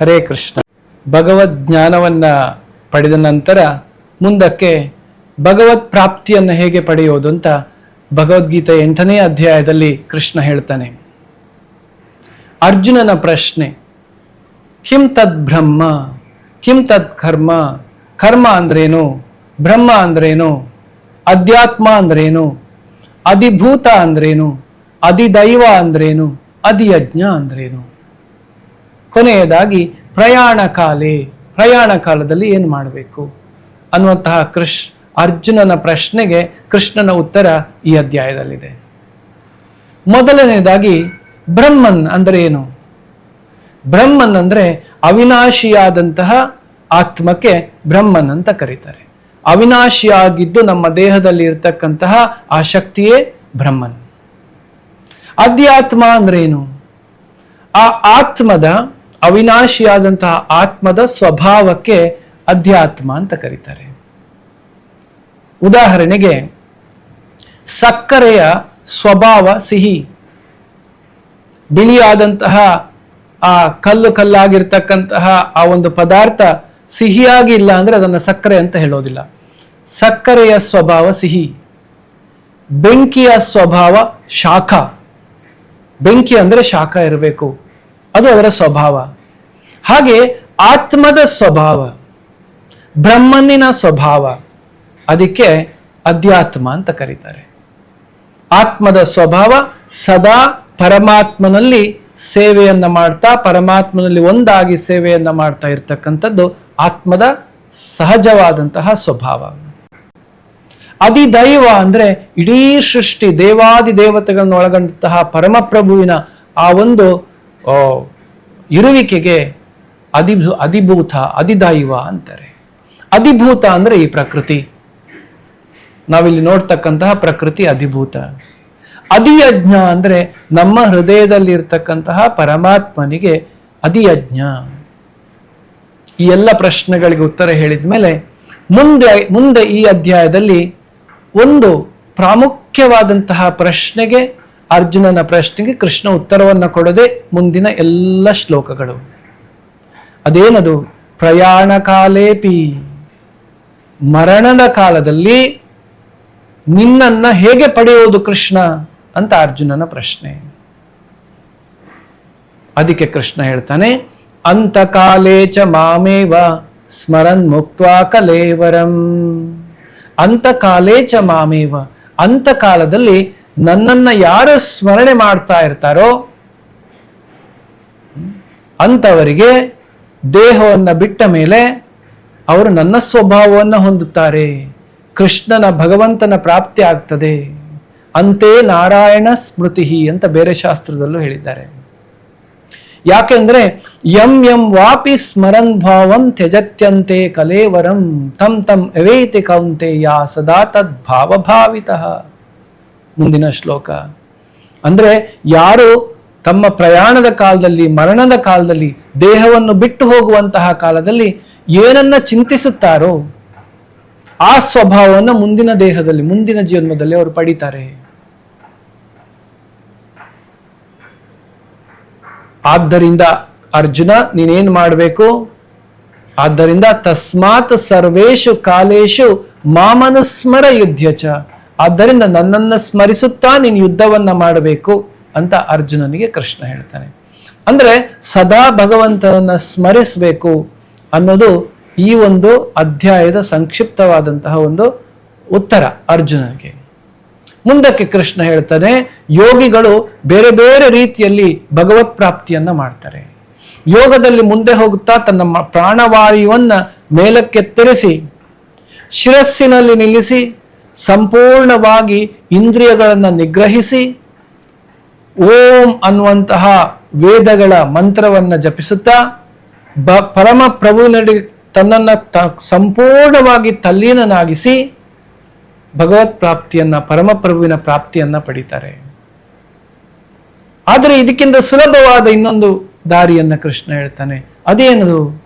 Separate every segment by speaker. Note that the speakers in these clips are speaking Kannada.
Speaker 1: ಹರೇ ಕೃಷ್ಣ. ಭಗವದ್ ಜ್ಞಾನವನ್ನ ಪಡೆದ ನಂತರ ಮುಂದಕ್ಕೆ ಭಗವತ್ ಪ್ರಾಪ್ತಿಯನ್ನು ಹೇಗೆ ಪಡೆಯೋದು ಅಂತ ಭಗವದ್ಗೀತೆ ಎಂಟನೇ ಅಧ್ಯಾಯದಲ್ಲಿ ಕೃಷ್ಣ ಹೇಳ್ತಾನೆ. ಅರ್ಜುನನ ಪ್ರಶ್ನೆ, ಕಿಂ ತದ್ ಬ್ರಹ್ಮ? ಕಿಂ ತದ್ ಕರ್ಮ? ಕರ್ಮ ಅಂದ್ರೇನು? ಬ್ರಹ್ಮ ಅಂದ್ರೇನು? ಅಧ್ಯಾತ್ಮ ಅಂದ್ರೇನು? ಅಧಿಭೂತ ಅಂದ್ರೇನು? ಅಧಿದೈವ ಅಂದ್ರೇನು? ಅಧಿಯಜ್ಞ ಅಂದ್ರೇನು? ಕೊನೆಯದಾಗಿ ಪ್ರಯಾಣ ಕಾಲೇ, ಪ್ರಯಾಣ ಕಾಲದಲ್ಲಿ ಏನು ಮಾಡಬೇಕು? ಅನ್ನುವಂತಹ ಕೃಷ್, ಅರ್ಜುನನ ಪ್ರಶ್ನೆಗೆ ಕೃಷ್ಣನ ಉತ್ತರ ಈ ಅಧ್ಯಾಯದಲ್ಲಿದೆ. ಮೊದಲನೇದಾಗಿ ಬ್ರಹ್ಮನ್ ಅಂದರೆ ಏನು? ಬ್ರಹ್ಮನ್ ಅಂದ್ರೆ ಅವಿನಾಶಿಯಾದಂತಹ ಆತ್ಮಕ್ಕೆ ಬ್ರಹ್ಮನ್ ಅಂತ ಕರೀತಾರೆ. ಅವಿನಾಶಿಯಾಗಿದ್ದು ನಮ್ಮ ದೇಹದಲ್ಲಿ ಇರತಕ್ಕಂತಹ ಆ ಶಕ್ತಿಯೇ ಬ್ರಹ್ಮನ್. ಅಧ್ಯಾತ್ಮ ಅಂದ್ರೇನು ಆ ಆತ್ಮದ ಅವಿನಾಶಿಯಾದಂತಹ ಆತ್ಮದ ಸ್ವಭಾವಕ್ಕೆ ಅಧ್ಯಾತ್ಮ ಅಂತ ಕರೀತಾರೆ. ಉದಾಹರಣೆಗೆ, ಸಕ್ಕರೆಯ ಸ್ವಭಾವ ಸಿಹಿ. ಬಿಳಿಯಾದಂತಹ ಆ ಕಲ್ಲು ಕಲ್ಲಾಗಿರ್ತಕ್ಕಂತಹ ಆ ಒಂದು ಪದಾರ್ಥ ಸಿಹಿಯಾಗಿ ಇಲ್ಲ ಅಂದ್ರೆ ಅದನ್ನು ಸಕ್ಕರೆ ಅಂತ ಹೇಳೋದಿಲ್ಲ. ಸಕ್ಕರೆಯ ಸ್ವಭಾವ ಸಿಹಿ. ಬೆಂಕಿಯ ಸ್ವಭಾವ ಶಾಖ. ಬೆಂಕಿ ಅಂದ್ರೆ ಶಾಖ ಇರಬೇಕು. ಅದು ಅದರ ಸ್ವಭಾವ. ಹಾಗೆ ಆತ್ಮದ ಸ್ವಭಾವ, ಬ್ರಹ್ಮನಿನ ಸ್ವಭಾವ, ಅದಕ್ಕೆ ಅಧ್ಯಾತ್ಮ ಅಂತ ಕರೀತಾರೆ. ಆತ್ಮದ ಸ್ವಭಾವ ಸದಾ ಪರಮಾತ್ಮನಲ್ಲಿ ಸೇವೆಯನ್ನ ಮಾಡ್ತಾ, ಪರಮಾತ್ಮನಲ್ಲಿ ಒಂದಾಗಿ ಸೇವೆಯನ್ನ ಮಾಡ್ತಾ ಇರ್ತಕ್ಕಂಥದ್ದು ಆತ್ಮದ ಸಹಜವಾದಂತಹ ಸ್ವಭಾವ. ಅಧಿದೈವ ಅಂದ್ರೆ ಇಡೀ ಸೃಷ್ಟಿ ದೇವಾದಿ ದೇವತೆಗಳನ್ನು ಒಳಗೊಂಡಂತಹ ಪರಮಪ್ರಭುವಿನ ಆ ಒಂದು ಇರುವಿಕೆಗೆ ಅಧಿಭೂ ಅಧಿಭೂತ ಅಧಿದೈವ ಅಂತಾರೆ. ಅಧಿಭೂತ ಅಂದ್ರೆ ಈ ಪ್ರಕೃತಿ. ನಾವಿಲ್ಲಿ ನೋಡ್ತಕ್ಕಂತಹ ಪ್ರಕೃತಿ ಅಧಿಭೂತ ಅಧಿಯಜ್ಞ ಅಂದ್ರೆ ನಮ್ಮ ಹೃದಯದಲ್ಲಿರ್ತಕ್ಕಂತಹ ಪರಮಾತ್ಮನಿಗೆ ಅಧಿಯಜ್ಞ ಈ ಎಲ್ಲ ಪ್ರಶ್ನೆಗಳಿಗೆ ಉತ್ತರ ಹೇಳಿದ ಮೇಲೆ ಮುಂದೆ ಮುಂದೆ ಈ ಅಧ್ಯಾಯದಲ್ಲಿ ಒಂದು ಪ್ರಾಮುಖ್ಯವಾದಂತಹ ಪ್ರಶ್ನೆಗೆ ಅರ್ಜುನನ ಪ್ರಶ್ನೆಗೆ ಕೃಷ್ಣ ಉತ್ತರವನ್ನ ಕೊಡದೆ ಮುಂದಿನ ಎಲ್ಲ ಶ್ಲೋಕಗಳು. ಅದೇನದು? ಪ್ರಯಾಣ ಕಾಲೇಪಿ. ಮರಣದ ಕಾಲದಲ್ಲಿ ನಿನ್ನನ್ನ ಹೇಗೆ ಪಡೆಯುವುದು ಕೃಷ್ಣ? ಅಂತ ಅರ್ಜುನನ ಪ್ರಶ್ನೆ. ಅದಕ್ಕೆ ಕೃಷ್ಣ ಹೇಳ್ತಾನೆ ಅಂತಕಾಲೇ ಚ ಮಾಮೇವ ಸ್ಮರನ್ ಮುಕ್ತ ಕಲೇವರಂ. ಅಂತಕಾಲೇ ಚ ಮಾಮೇವ. ಅಂತಕಾಲದಲ್ಲಿ ನನ್ನನ್ನ ಯಾರು ಸ್ಮರಣೆ ಮಾಡ್ತಾ ಇರ್ತಾರೋ ಅಂತವರಿಗೆ ದೇಹವನ್ನು ಬಿಟ್ಟ ಮೇಲೆ ಅವರು ನನ್ನ ಸ್ವಭಾವವನ್ನು ಹೊಂದುತ್ತಾರೆ. ಕೃಷ್ಣನ ಭಗವಂತನ ಪ್ರಾಪ್ತಿ ಆಗ್ತದೆ. ಅಂತೆ ನಾರಾಯಣ ಸ್ಮೃತಿ ಅಂತ ಬೇರೆ ಶಾಸ್ತ್ರದಲ್ಲೂ ಹೇಳಿದ್ದಾರೆ. ಯಾಕೆಂದ್ರೆ ಯಂ ಯಂ ವಾಪಿ ಸ್ಮರನ್ ಭಾವಂ ತ್ಯಜತ್ಯಂತೆ ಕಲೇವರಂ ತಂ ತಂ ಅವೇತಿ ಕೌಂತೆ ಯಾ ಸದಾ ತದ್ ಭಾವಭಾವಿತಃ ಮುಂದಿನ ಶ್ಲೋಕ. ಅಂದ್ರೆ ಯಾರು ತಮ್ಮ ಪ್ರಯಾಣದ ಕಾಲದಲ್ಲಿ, ಮರಣದ ಕಾಲದಲ್ಲಿ, ದೇಹವನ್ನು ಬಿಟ್ಟು ಹೋಗುವಂತಹ ಕಾಲದಲ್ಲಿ ಏನನ್ನ ಚಿಂತಿಸುತ್ತಾರೋ ಆ ಸ್ವಭಾವವನ್ನು ಮುಂದಿನ ದೇಹದಲ್ಲಿ, ಮುಂದಿನ ಜೀವನದಲ್ಲಿ ಅವರು ಪಡಿತಾರೆ. ಆದ್ದರಿಂದ ಅರ್ಜುನ, ನೀನೇನ್ ಮಾಡಬೇಕು? ಆದ್ದರಿಂದ ತಸ್ಮಾತ್ ಸರ್ವೇಶು ಕಾಲೇಶು ಮಾಮನುಸ್ಮರ ಯುದ್ಧಚ ಆದ್ದರಿಂದ ನನ್ನನ್ನು ಸ್ಮರಿಸುತ್ತಾ ನೀನು ಯುದ್ಧವನ್ನ ಮಾಡಬೇಕು ಅಂತ ಅರ್ಜುನನಿಗೆ ಕೃಷ್ಣ ಹೇಳ್ತಾನೆ. ಅಂದ್ರೆ ಸದಾ ಭಗವಂತನನ್ನ ಸ್ಮರಿಸಬೇಕು ಅನ್ನೋದು ಈ ಒಂದು ಅಧ್ಯಾಯದ ಸಂಕ್ಷಿಪ್ತವಾದಂತಹ ಒಂದು ಉತ್ತರ ಅರ್ಜುನನಿಗೆ. ಮುಂದಕ್ಕೆ ಕೃಷ್ಣ ಹೇಳ್ತಾನೆ, ಯೋಗಿಗಳು ಬೇರೆ ಬೇರೆ ರೀತಿಯಲ್ಲಿ ಭಗವತ್ ಪ್ರಾಪ್ತಿಯನ್ನ ಮಾಡ್ತಾರೆ. ಯೋಗದಲ್ಲಿ ಮುಂದೆ ಹೋಗುತ್ತಾ ತನ್ನ ಪ್ರಾಣವಾಯುವನ್ನ ಮೇಲಕ್ಕೆತ್ತರಿಸಿ, ಶಿರಸ್ಸಿನಲ್ಲಿ ನಿಲ್ಲಿಸಿ ಸಂಪೂರ್ಣವಾಗಿ ಇಂದ್ರಿಯಗಳನ್ನು ನಿಗ್ರಹಿಸಿ ಓಂ ಅನ್ನುವಂತಹ ವೇದಗಳ ಮಂತ್ರವನ್ನ ಜಪಿಸುತ್ತಾ ಬ ಪರಮ ಪ್ರಭುವಿನಡಿ ತನ್ನನ್ನ ತ- ಸಂಪೂರ್ಣವಾಗಿ ತಲ್ಲೀನನಾಗಿಸಿ ಭಗವತ್ ಪ್ರಾಪ್ತಿಯನ್ನ ಪರಮಪ್ರಭುವಿನ ಪ್ರಾಪ್ತಿಯನ್ನ ಪಡಿತಾರೆ. ಆದರೆ ಇದಕ್ಕಿಂತ ಸುಲಭವಾದ ಇನ್ನೊಂದು ದಾರಿಯನ್ನ ಕೃಷ್ಣ ಹೇಳ್ತಾನೆ. ಅದೇನದು?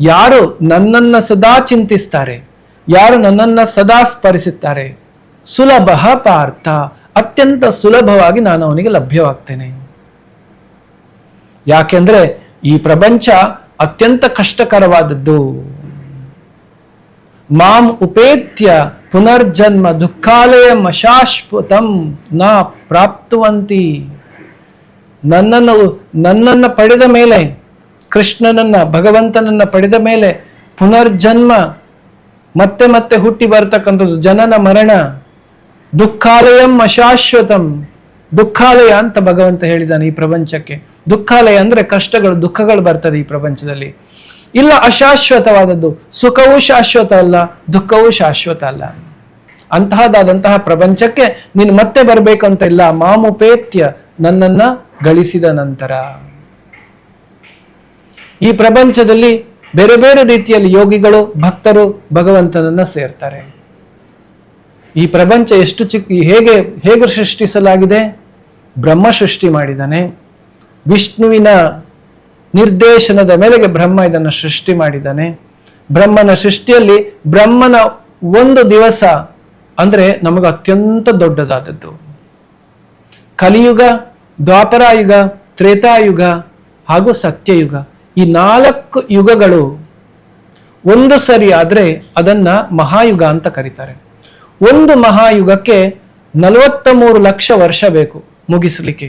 Speaker 1: ಯಾರು ನನ್ನನ್ನ ಸದಾ ಚಿಂತಿಸ್ತಾರೆ. ಯಾರು ನನ್ನನ್ನ ಸದಾ ಸ್ಮರಿಸುತ್ತಾರೆ ಸುಲಭ ಪಾರ್ಥ. ಅತ್ಯಂತ ಸುಲಭವಾಗಿ ನಾನು ಅವನಿಗೆ ಲಭ್ಯವಾಗ್ತೇನೆ. ಯಾಕೆಂದ್ರೆ ಈ ಪ್ರಪಂಚ ಅತ್ಯಂತ ಕಷ್ಟಕರವಾದದ್ದು. ಮಾಂ ಉಪೇತ್ಯ ಪುನರ್ಜನ್ಮ ದುಃಖಾಲಯ ಮಶಾಶ್ವತಂ ನ ಪ್ರಾಪ್ತುವಂತಿ. ನನ್ನನ್ನು ನನ್ನನ್ನು ಪಡೆದ ಮೇಲೆ, ಕೃಷ್ಣನನ್ನ, ಭಗವಂತನನ್ನ ಪಡೆದ ಮೇಲೆ ಪುನರ್ಜನ್ಮ ಮತ್ತೆ ಮತ್ತೆ ಹುಟ್ಟಿ ಬರ್ತಕ್ಕಂಥದ್ದು ಜನನ ಮರಣ, ದುಃಖಾಲಯಂ ಅಶಾಶ್ವತಂ. ದುಃಖಾಲಯ ಅಂತ ಭಗವಂತ ಹೇಳಿದಾನೆ ಈ ಪ್ರಪಂಚಕ್ಕೆ. ದುಃಖಾಲಯ ಅಂದ್ರೆ ಕಷ್ಟಗಳು, ದುಃಖಗಳು ಬರ್ತದೆ ಈ ಪ್ರಪಂಚದಲ್ಲಿ. ಇಲ್ಲ ಅಶಾಶ್ವತವಾದದ್ದು, ಸುಖವೂ ಶಾಶ್ವತ ಅಲ್ಲ, ದುಃಖವೂ ಶಾಶ್ವತ ಅಲ್ಲ. ಅಂತಹದಾದಂತಹ ಪ್ರಪಂಚಕ್ಕೆ ನೀನು ಮತ್ತೆ ಬರ್ಬೇಕಂತ ಇಲ್ಲ, ಮಾಮುಪೇತ್ಯ ನನ್ನನ್ನ ಗಳಿಸಿದ ನಂತರ. ಈ ಪ್ರಪಂಚದಲ್ಲಿ ಬೇರೆ ಬೇರೆ ರೀತಿಯಲ್ಲಿ ಯೋಗಿಗಳು, ಭಕ್ತರು ಭಗವಂತನನ್ನ ಸೇರ್ತಾರೆ. ಈ ಪ್ರಪಂಚ ಎಷ್ಟು ಚಿಕ್ಕ ಹೇಗೆ ಹೇಗೆ ಸೃಷ್ಟಿಸಲಾಗಿದೆ? ಬ್ರಹ್ಮ ಸೃಷ್ಟಿ ಮಾಡಿದಾನೆ ವಿಷ್ಣುವಿನ ನಿರ್ದೇಶನದ ಮೇಲೆಗೆ ಬ್ರಹ್ಮ ಇದನ್ನು ಸೃಷ್ಟಿ ಮಾಡಿದ್ದಾನೆ. ಬ್ರಹ್ಮನ ಸೃಷ್ಟಿಯಲ್ಲಿ ಬ್ರಹ್ಮನ ಒಂದು ದಿವಸ ಅಂದ್ರೆ ನಮಗೆ ಅತ್ಯಂತ ದೊಡ್ಡದಾದದ್ದು. ಕಲಿಯುಗ ದ್ವಾಪರಾಯುಗ ತ್ರೇತಾಯುಗ ಹಾಗೂ ಸತ್ಯಯುಗ. ಈ ನಾಲ್ಕು ಯುಗಗಳು ಒಂದು ಸರಿ ಆದ್ರೆ ಅದನ್ನ ಮಹಾಯುಗ ಅಂತ ಕರೀತಾರೆ. ಒಂದು ಮಹಾಯುಗಕ್ಕೆ ನಲವತ್ತ ಮೂರು ಲಕ್ಷ ವರ್ಷ ಬೇಕು ಮುಗಿಸಲಿಕ್ಕೆ.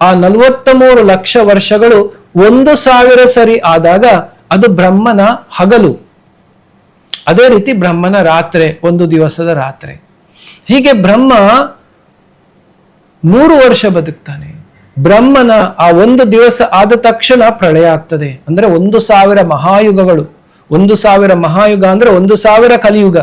Speaker 1: ಆ ನಲವತ್ತ ಮೂರು ಲಕ್ಷ ವರ್ಷಗಳು ಒಂದು ಸಾವಿರ ಸರಿ ಆದಾಗ ಅದು ಬ್ರಹ್ಮನ ಹಗಲು. ಅದೇ ರೀತಿ ಬ್ರಹ್ಮನ ರಾತ್ರಿ, ಒಂದು ದಿವಸದ ರಾತ್ರಿ. ಹೀಗೆ ಬ್ರಹ್ಮ ನೂರು ವರ್ಷ ಬದುಕ್ತಾನೆ. ಬ್ರಹ್ಮನ ಆ ಒಂದು ದಿವಸ ಆದ ತಕ್ಷಣ ಪ್ರಳಯ ಆಗ್ತದೆ. ಅಂದ್ರೆ ಒಂದು ಸಾವಿರ ಮಹಾಯುಗಗಳು. ಒಂದು ಸಾವಿರ ಮಹಾಯುಗ ಅಂದ್ರೆ ಒಂದು ಸಾವಿರ ಕಲಿಯುಗ.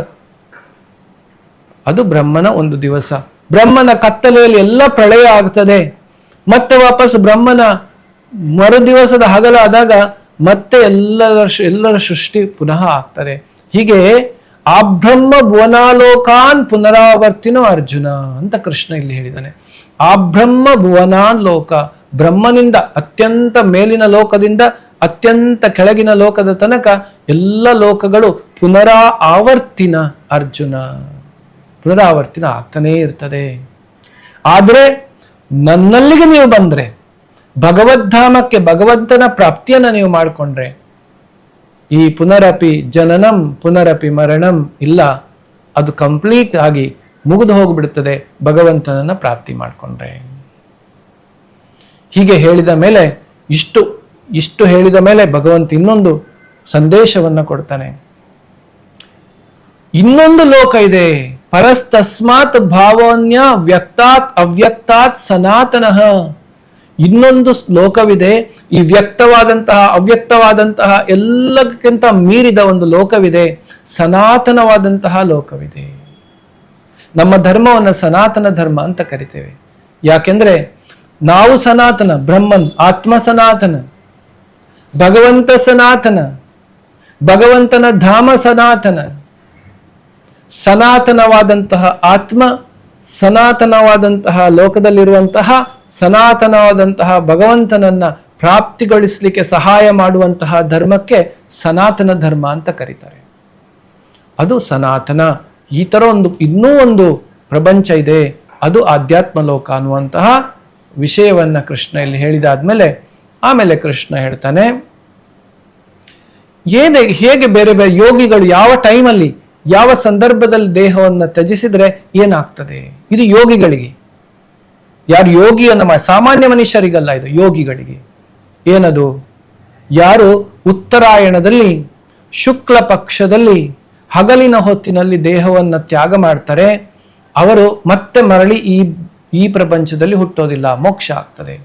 Speaker 1: ಅದು ಬ್ರಹ್ಮನ ಒಂದು ದಿವಸ. ಬ್ರಹ್ಮನ ಕತ್ತಲೆಯಲ್ಲಿ ಎಲ್ಲ ಪ್ರಳಯ ಆಗ್ತದೆ. ಮತ್ತೆ ವಾಪಸ್ ಬ್ರಹ್ಮನ ಮರು ದಿವಸದ ಹಗಲಾದಾಗ ಮತ್ತೆ ಎಲ್ಲರ ಎಲ್ಲರ ಸೃಷ್ಟಿ ಪುನಃ ಆಗ್ತದೆ. ಹೀಗೆ ಆ ಬ್ರಹ್ಮ ಭುವನಾಲೋಕಾನ್ ಪುನರಾವರ್ತಿನೋ ಅರ್ಜುನ ಅಂತ ಕೃಷ್ಣ ಇಲ್ಲಿ ಹೇಳಿದ್ದಾನೆ ಆಬ್ರಹ್ಮ ಭುವನಾನ್ ಲೋಕ, ಬ್ರಹ್ಮನಿಂದ ಅತ್ಯಂತ ಮೇಲಿನ ಲೋಕದಿಂದ ಅತ್ಯಂತ ಕೆಳಗಿನ ಲೋಕದ ತನಕ ಎಲ್ಲ ಲೋಕಗಳು ಪುನರಾ ಆವರ್ತಿನ ಅರ್ಜುನ. ಪುನರಾವರ್ತಿನ ಆಗ್ತಾನೇ ಇರ್ತದೆ. ಆದ್ರೆ ನನ್ನಲ್ಲಿಗೆ ನೀವು ಬಂದ್ರೆ, ಭಗವದ್ಧಾಮಕ್ಕೆ ಭಗವಂತನ ಪ್ರಾಪ್ತಿಯನ್ನ ನೀವು ಮಾಡಿಕೊಂಡ್ರೆ, ಈ ಪುನರಪಿ ಜನನಂ, ಪುನರಪಿ ಮರಣಂ ಇಲ್ಲ. ಅದು ಕಂಪ್ಲೀಟ್ ಆಗಿ ಮುಗಿದು ಹೋಗಿಬಿಡುತ್ತದೆ ಭಗವಂತನನ್ನ ಪ್ರಾಪ್ತಿ ಮಾಡಿಕೊಂಡ್ರೆ. ಹೀಗೆ ಹೇಳಿದ ಮೇಲೆ, ಇಷ್ಟು ಇಷ್ಟು ಹೇಳಿದ ಮೇಲೆ ಭಗವಂತ ಇನ್ನೊಂದು ಸಂದೇಶವನ್ನ ಕೊಡ್ತಾನೆ. ಇನ್ನೊಂದು ಲೋಕ ಇದೆ. ಪರಸ್ತಸ್ಮಾತ್ ಭಾವನ್ಯ ವ್ಯಕ್ತಾತ್ ಅವ್ಯಕ್ತಾತ್ ಸನಾತನಃ. ಇನ್ನೊಂದು ಲೋಕವಿದೆ. ಈ ವ್ಯಕ್ತವಾದಂತಹ, ಅವ್ಯಕ್ತವಾದಂತಹ ಎಲ್ಲಕ್ಕಿಂತ ಮೀರಿದ ಒಂದು ಲೋಕವಿದೆ. ಸನಾತನವಾದಂತಹ ಲೋಕವಿದೆ. ನಮ್ಮ ಧರ್ಮವನ್ನು ಸನಾತನ ಧರ್ಮ ಅಂತ ಕರಿತೇವೆ. ಯಾಕೆಂದ್ರೆ ನಾವು ಸನಾತನ ಬ್ರಹ್ಮನ್ ಆತ್ಮ ಸನಾತನ, ಭಗವಂತ ಸನಾತನ, ಭಗವಂತನ ಧಾಮ ಸನಾತನ, ಸನಾತನವಾದಂತಹ ಆತ್ಮ, ಸನಾತನವಾದಂತಹ ಲೋಕದಲ್ಲಿರುವಂತಹ, ಸನಾತನವಾದಂತಹ ಭಗವಂತನನ್ನ ಪ್ರಾಪ್ತಿಗೊಳಿಸಲಿಕ್ಕೆ ಸಹಾಯ ಮಾಡುವಂತಹ ಧರ್ಮಕ್ಕೆ ಸನಾತನ ಧರ್ಮ ಅಂತ ಕರೀತಾರೆ. ಅದು ಸನಾತನ. ಈ ತರ ಒಂದು, ಇನ್ನೂ ಒಂದು ಪ್ರಪಂಚ ಇದೆ, ಅದು ಆಧ್ಯಾತ್ಮ ಲೋಕ ಅನ್ನುವಂತಹ ವಿಷಯವನ್ನ ಕೃಷ್ಣ ಇಲ್ಲಿ ಹೇಳಿದಾದ್ಮೇಲೆ, ಆಮೇಲೆ ಕೃಷ್ಣ ಹೇಳ್ತಾನೆ, ಏನೇ, ಹೇಗೆ ಬೇರೆ ಬೇರೆ ಯೋಗಿಗಳು ಯಾವ ಟೈಮಲ್ಲಿ, ಯಾವ ಸಂದರ್ಭದಲ್ಲಿ ದೇಹವನ್ನು ತ್ಯಜಿಸಿದ್ರೆ ಏನಾಗ್ತದೆ? ಇದು ಯೋಗಿಗಳಿಗೆ. ಯಾರು ಯೋಗಿಯನ್ನ ನಮ್ಮ ಸಾಮಾನ್ಯ ಮನುಷ್ಯರಿಗಲ್ಲ ಇದು, ಯೋಗಿಗಳಿಗೆ. ಏನದು? ಯಾರು ಉತ್ತರಾಯಣದಲ್ಲಿ, ಶುಕ್ಲ ಪಕ್ಷದಲ್ಲಿ ಹಗಲಿನ ಹೊತ್ತಿನಲ್ಲಿ ದೇಹವನ್ನು ತ್ಯಾಗ ಮಾಡ್ತಾರೆ. ಅವರು ಮತ್ತೆ ಮರಳಿ ಈ ಈ ಪ್ರಪಂಚದಲ್ಲಿ ಹುಟ್ಟೋದಿಲ್ಲ, ಮೋಕ್ಷ ಆಗ್ತದೆ.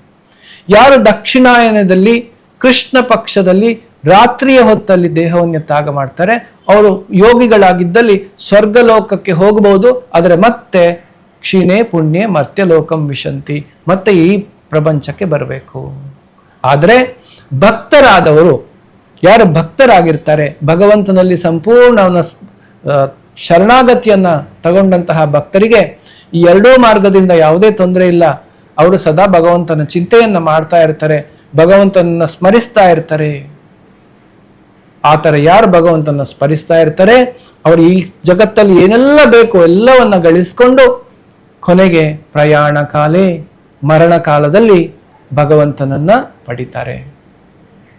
Speaker 1: ಯಾರು ದಕ್ಷಿಣಾಯನದಲ್ಲಿ, ಕೃಷ್ಣ ಪಕ್ಷದಲ್ಲಿ ರಾತ್ರಿಯ ಹೊತ್ತಲ್ಲಿ ದೇಹವನ್ನು ತ್ಯಾಗ ಮಾಡ್ತಾರೆ, ಅವರು ಯೋಗಿಗಳಾಗಿದ್ದಲ್ಲಿ ಸ್ವರ್ಗಲೋಕಕ್ಕೆ ಹೋಗಬಹುದು ಆದರೆ ಮತ್ತೆ ಕ್ಷೀಣೆ, ಪುಣ್ಯ, ಮರ್ತ್ಯ ಲೋಕಂ ವಿಶಂತಿ, ಮತ್ತೆ ಈ ಪ್ರಪಂಚಕ್ಕೆ ಬರಬೇಕು. ಆದರೆ ಭಕ್ತರಾದವರು ಯಾರು ಭಕ್ತರಾಗಿರ್ತಾರೆ, ಭಗವಂತನಲ್ಲಿ ಸಂಪೂರ್ಣ ಅವನ ಶರಣಾಗತಿಯನ್ನ ತಗೊಂಡಂತಹ ಭಕ್ತರಿಗೆ ಈ ಎರಡೂ ಮಾರ್ಗದಿಂದ ಯಾವುದೇ ತೊಂದರೆ ಇಲ್ಲ. ಅವರು ಸದಾ ಭಗವಂತನ ಚಿಂತೆಯನ್ನ ಮಾಡ್ತಾ ಇರ್ತಾರೆ, ಭಗವಂತನನ್ನ ಸ್ಮರಿಸ್ತಾ ಇರ್ತಾರೆ. ಆತರ ಯಾರು ಭಗವಂತನ ಸ್ಮರಿಸ್ತಾ ಇರ್ತಾರೆ? ಅವರು ಈ ಜಗತ್ತಲ್ಲಿ ಏನೆಲ್ಲ ಬೇಕು ಎಲ್ಲವನ್ನ ಗಳಿಸ್ಕೊಂಡು ಕೊನೆಗೆ ಪ್ರಯಾಣ ಕಾಲೇ, ಮರಣ ಕಾಲದಲ್ಲಿ ಭಗವಂತನನ್ನ ಪಡಿತಾರೆ.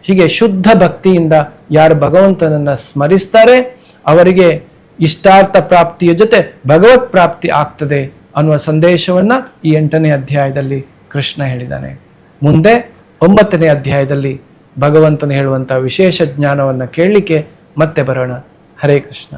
Speaker 1: ಹೀಗೆ ಶುದ್ಧ ಭಕ್ತಿಯಿಂದ ಯಾರು ಭಗವಂತನನ್ನ ಸ್ಮರಿಸ್ತಾರೆ, ಅವರಿಗೆ ಇಷ್ಟಾರ್ಥ ಪ್ರಾಪ್ತಿಯ ಜೊತೆ ಭಗವತ್ ಪ್ರಾಪ್ತಿ ಆಗ್ತದೆ ಅನ್ನುವ ಸಂದೇಶವನ್ನ ಈ ಎಂಟನೇ ಅಧ್ಯಾಯದಲ್ಲಿ ಕೃಷ್ಣ ಹೇಳಿದ್ದಾನೆ. ಮುಂದೆ ಒಂಬತ್ತನೇ ಅಧ್ಯಾಯದಲ್ಲಿ ಭಗವಂತನು ಹೇಳುವಂತಹ ವಿಶೇಷ ಜ್ಞಾನವನ್ನ ಕೇಳಲಿಕ್ಕೆ ಮತ್ತೆ ಬರೋಣ. ಹರೇ ಕೃಷ್ಣ.